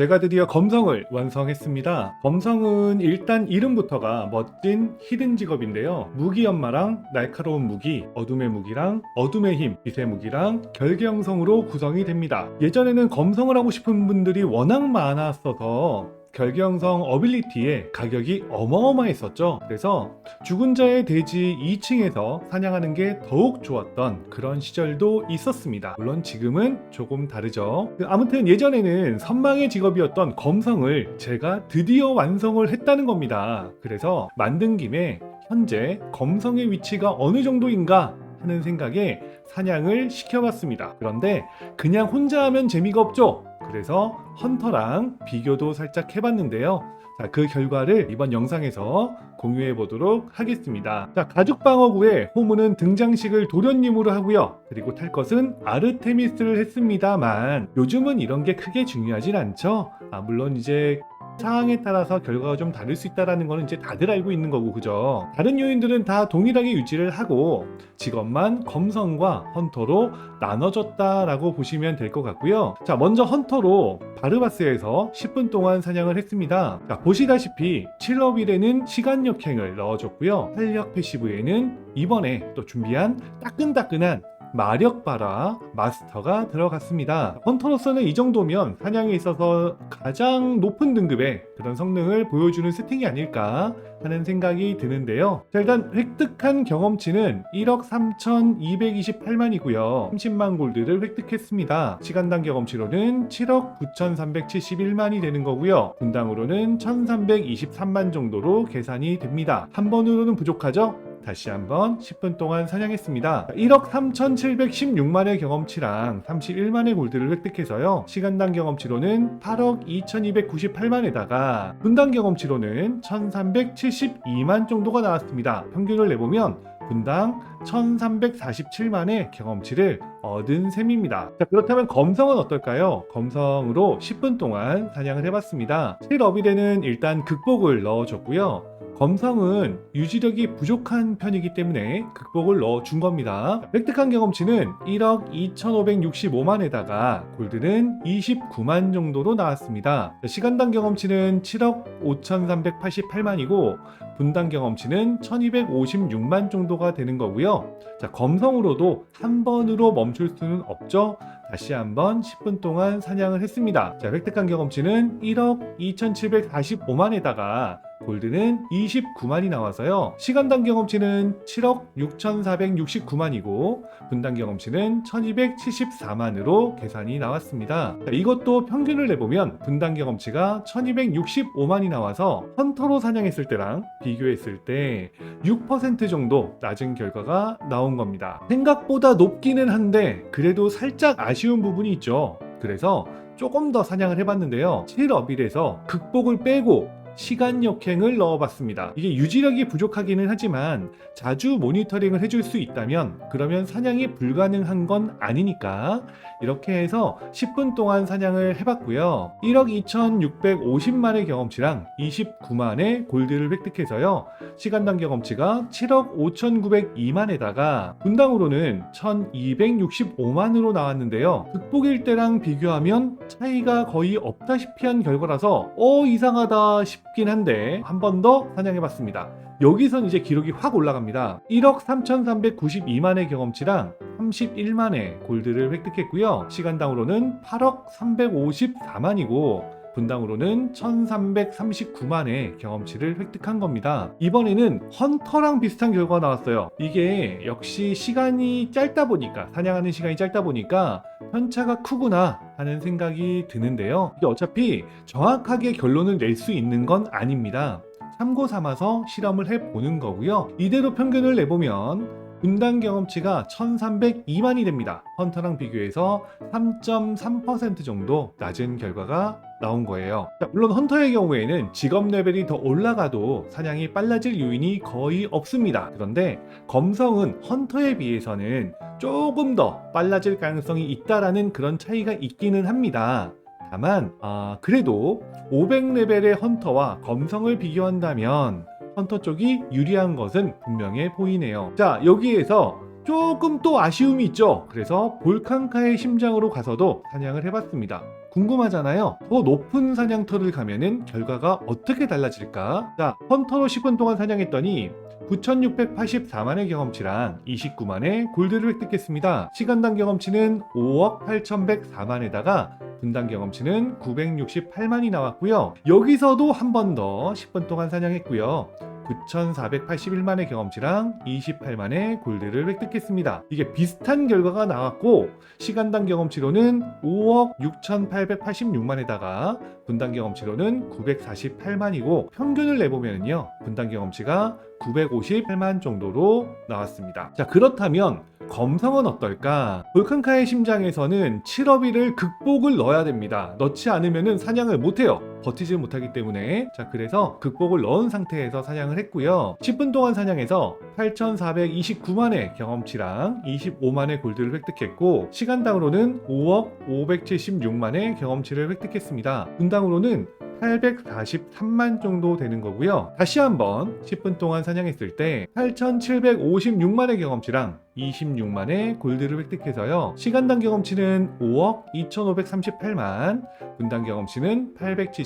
제가 드디어 검성을 완성했습니다. 검성은 일단 이름부터가 멋진 히든 직업인데요. 무기 연마랑 날카로운 무기, 어둠의 무기랑 어둠의 힘, 빛의 무기랑 결계 형성으로 구성이 됩니다. 예전에는 검성을 하고 싶은 분들이 워낙 많았어서 결계형성 어빌리티의 가격이 어마어마했었죠. 그래서 죽은 자의 대지 2층에서 사냥하는 게 더욱 좋았던 그런 시절도 있었습니다. 물론 지금은 조금 다르죠. 그 아무튼 예전에는 선망의 직업이었던 검성을 제가 드디어 완성을 했다는 겁니다. 그래서 만든 김에 현재 검성의 위치가 어느 정도인가 하는 생각에 사냥을 시켜봤습니다. 그런데 그냥 혼자 하면 재미가 없죠. 그래서 헌터랑 비교도 살짝 해봤는데요. 자, 그 결과를 이번 영상에서 공유해 보도록 하겠습니다. 자, 가죽방어구의 호무는 등장식을 도련님으로 하고요. 그리고 탈 것은 아르테미스를 했습니다만 요즘은 이런 게 크게 중요하진 않죠. 아, 물론 이제 상황에 따라서 결과가 좀 다를 수 있다는 거는 이제 다들 알고 있는 거고 그죠? 다른 요인들은 다 동일하게 유지를 하고 직업만 검성과 헌터로 나눠졌다라고 보시면 될 것 같고요. 자, 먼저 헌터로 바르바스에서 10분 동안 사냥을 했습니다. 자, 보시다시피 7업일에는 시간 역행을 넣어줬고요. 탄력 패시브에는 이번에 또 준비한 따끈따끈한 마력 바라 마스터가 들어갔습니다. 헌터로서는 이 정도면 사냥에 있어서 가장 높은 등급의 그런 성능을 보여주는 세팅이 아닐까 하는 생각이 드는데요. 자, 일단 획득한 경험치는 1억 3,228만이고요. 30만 골드를 획득했습니다. 시간당 경험치로는 7억 9,371만이 되는 거고요. 분당으로는 1,323만 정도로 계산이 됩니다. 한 번으로는 부족하죠? 다시 한번 10분 동안 사냥했습니다. 1억 3,716만의 경험치랑 31만의 골드를 획득해서요. 시간당 경험치로는 8억 2,298만에다가 분당 경험치로는 1,372만 정도가 나왔습니다. 평균을 내보면 분당 1347만의 경험치를 얻은 셈입니다. 자, 그렇다면 검성은 어떨까요? 검성으로 10분 동안 사냥을 해봤습니다. 7업일에는 일단 극복을 넣어줬고요. 검성은 유지력이 부족한 편이기 때문에 극복을 넣어 준 겁니다. 획득한 경험치는 1억 2,565만에다가 골드는 29만 정도로 나왔습니다. 시간당 경험치는 7억 5,388만이고 분당 경험치는 1,256만 정도가 되는 거고요. 자, 검성으로도 한 번으로 멈출 수는 없죠. 다시 한번 10분 동안 사냥을 했습니다. 자, 획득한 경험치는 1억 2,745만에다가 골드는 29만이 나와서요. 시간당 경험치는 7억 6,469만이고 분당 경험치는 1,274만으로 계산이 나왔습니다. 자, 이것도 평균을 내보면 분당 경험치가 1,265만이 나와서 헌터로 사냥했을 때랑 비교했을 때 6% 정도 낮은 결과가 나온 겁니다. 생각보다 높기는 한데 그래도 살짝 아쉬운 부분이 있죠. 그래서 조금 더 사냥을 해봤는데요. 7업일에서 극복을 빼고 시간 역행을 넣어봤습니다. 이게 유지력이 부족하기는 하지만 자주 모니터링을 해줄 수 있다면 그러면 사냥이 불가능한 건 아니니까 이렇게 해서 10분 동안 사냥을 해봤고요. 1억 2,650만의 경험치랑 29만의 골드를 획득해서요. 시간당 경험치가 7억 5,902만에다가 분당으로는 1,265만으로 나왔는데요. 극복일 때랑 비교하면 차이가 거의 없다시피 한 결과라서 어 이상하다 싶긴 한데 한 번 더 사냥해봤습니다. 여기선 이제 기록이 확 올라갑니다. 1억 3,392만의 경험치랑 31만의 골드를 획득했고요. 시간당으로는 8억 354만이고 분당으로는 1339만의 경험치를 획득한 겁니다. 이번에는 헌터랑 비슷한 결과가 나왔어요. 이게 역시 시간이 짧다 보니까, 사냥하는 시간이 짧다 보니까 편차가 크구나 하는 생각이 드는데요. 이게 어차피 정확하게 결론을 낼 수 있는 건 아닙니다. 참고 삼아서 실험을 해보는 거고요. 이대로 평균을 내보면 분당 경험치가 1302만이 됩니다. 헌터랑 비교해서 3.3% 정도 낮은 결과가 나온 거예요. 자, 물론 헌터의 경우에는 직업 레벨이 더 올라가도 사냥이 빨라질 요인이 거의 없습니다. 그런데 검성은 헌터에 비해서는 조금 더 빨라질 가능성이 있다라는 그런 차이가 있기는 합니다. 다만 아, 그래도 500레벨의 헌터와 검성을 비교한다면 헌터 쪽이 유리한 것은 분명해 보이네요. 자, 여기에서 조금 또 아쉬움이 있죠. 그래서 볼칸카의 심장으로 가서도 사냥을 해봤습니다. 궁금하잖아요. 더 높은 사냥터를 가면은 결과가 어떻게 달라질까? 자, 헌터로 10분 동안 사냥했더니 9,684만의 경험치랑 29만의 골드를 획득했습니다. 시간당 경험치는 5억 8,104만에다가 분당 경험치는 968만이 나왔고요. 여기서도 한 번 더 10분 동안 사냥했고요. 9,481만의 경험치랑 28만의 골드를 획득했습니다. 이게 비슷한 결과가 나왔고 시간당 경험치로는 5억 6,886만에다가 분당 경험치로는 948만이고 평균을 내보면요 분당 경험치가 958만 정도로 나왔습니다. 자 그렇다면 검성은 어떨까? 볼칸카의 심장에서는 7업이를 극복을 넣어야 됩니다. 넣지 않으면 사냥을 못해요. 버티지 못하기 때문에 자 그래서 극복을 넣은 상태에서 사냥을 했고요. 10분 동안 사냥해서 8,429만의 경험치랑 25만의 골드를 획득했고 시간당으로는 5억 576만의 경험치를 획득했습니다. 분당으로는 843만 정도 되는 거고요. 다시 한번 10분 동안 사냥했을 때 8,756만의 경험치랑 26만의 골드를 획득해서요. 시간당 경험치는 5억 2,538만, 분당 경험치는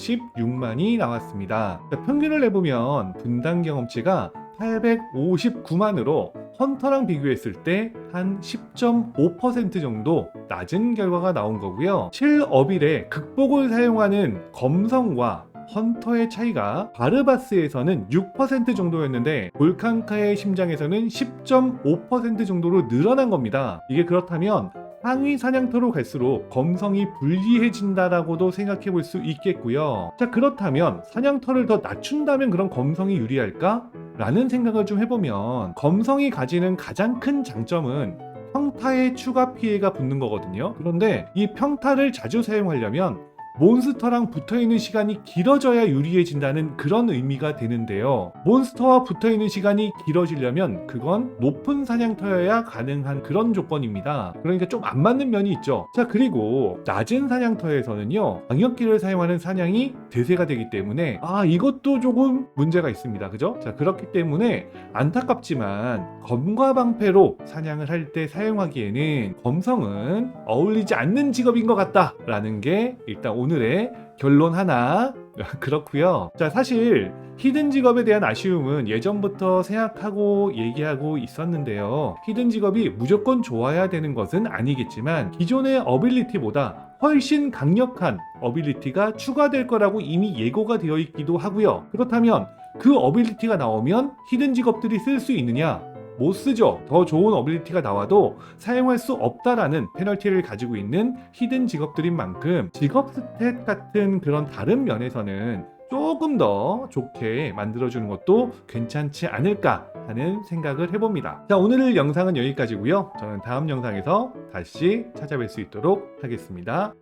876만이 나왔습니다. 자, 평균을 내보면 분당 경험치가 859만으로 헌터랑 비교했을 때 한 10.5% 정도 낮은 결과가 나온 거고요. 7어빌의 극복을 사용하는 검성과 헌터의 차이가 바르바스에서는 6% 정도였는데 볼칸카의 심장에서는 10.5% 정도로 늘어난 겁니다. 이게 그렇다면 상위 사냥터로 갈수록 검성이 불리해진다라고도 생각해 볼 수 있겠고요. 자, 그렇다면 사냥터를 더 낮춘다면 그런 검성이 유리할까? 라는 생각을 좀 해보면 검성이 가지는 가장 큰 장점은 평타에 추가 피해가 붙는 거거든요. 그런데 이 평타를 자주 사용하려면 몬스터랑 붙어 있는 시간이 길어져야 유리해진다는 그런 의미가 되는데요. 몬스터와 붙어 있는 시간이 길어지려면 그건 높은 사냥터여야 가능한 그런 조건입니다. 그러니까 좀 안 맞는 면이 있죠. 자, 그리고 낮은 사냥터에서는요, 방역기를 사용하는 사냥이 대세가 되기 때문에 아, 이것도 조금 문제가 있습니다. 그죠? 자, 그렇기 때문에 안타깝지만 검과 방패로 사냥을 할 때 사용하기에는 검성은 어울리지 않는 직업인 것 같다라는 게 일단 오늘의 결론 하나 그렇고요. 자 사실 히든 직업에 대한 아쉬움은 예전부터 생각하고 얘기하고 있었는데요. 히든 직업이 무조건 좋아야 되는 것은 아니겠지만 기존의 어빌리티보다 훨씬 강력한 어빌리티가 추가될 거라고 이미 예고가 되어 있기도 하고요. 그렇다면 그 어빌리티가 나오면 히든 직업들이 쓸 수 있느냐? 못 쓰죠. 더 좋은 어빌리티가 나와도 사용할 수 없다라는 페널티를 가지고 있는 히든 직업들인 만큼 직업 스탯 같은 그런 다른 면에서는 조금 더 좋게 만들어주는 것도 괜찮지 않을까 하는 생각을 해봅니다. 자, 오늘 영상은 여기까지고요. 저는 다음 영상에서 다시 찾아뵐 수 있도록 하겠습니다.